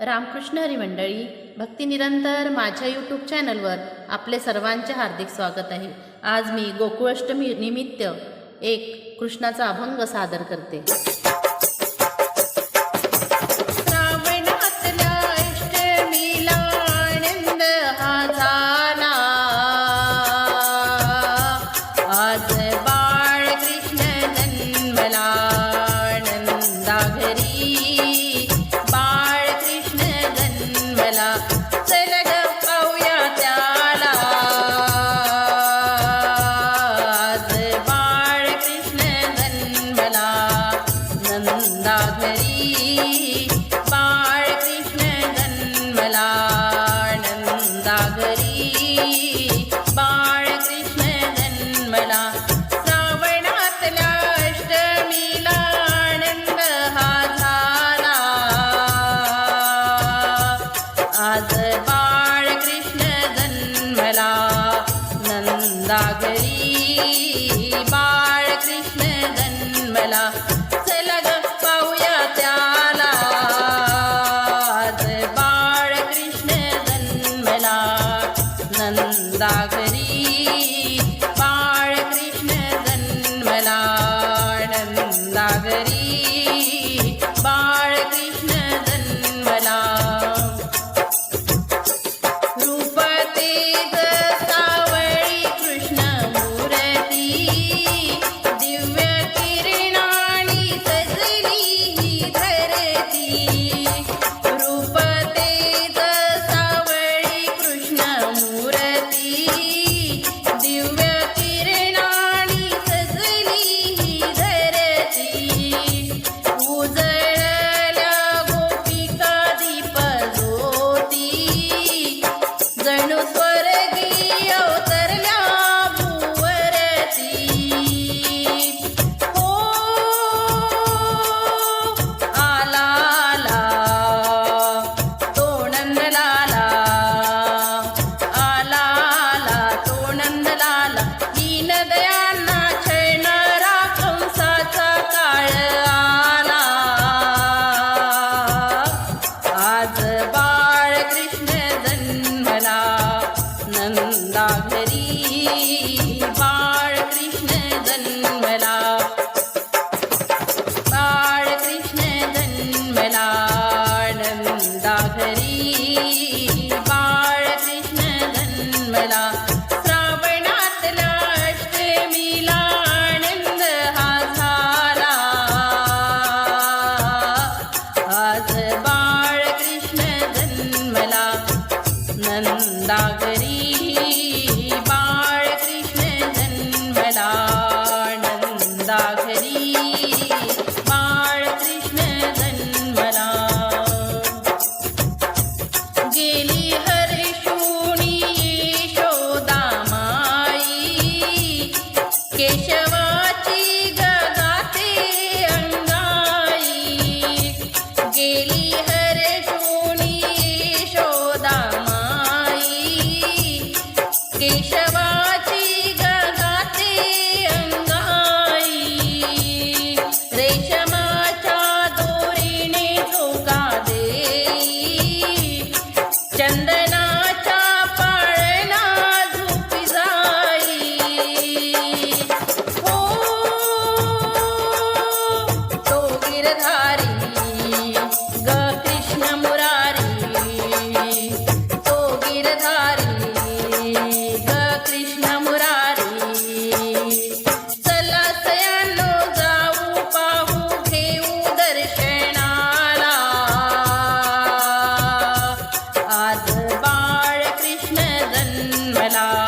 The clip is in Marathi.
रामकृष्ण हरी मंडळी भक्ती निरंतर माझ्या यूट्यूब चॅनलवर आपले सर्वांचे हार्दिक स्वागत आहे. आज मी गोकुळाष्टमी निमित्त एक कृष्णाचा अभंग सादर करते. ಕೈ you. Keisha. Bye now.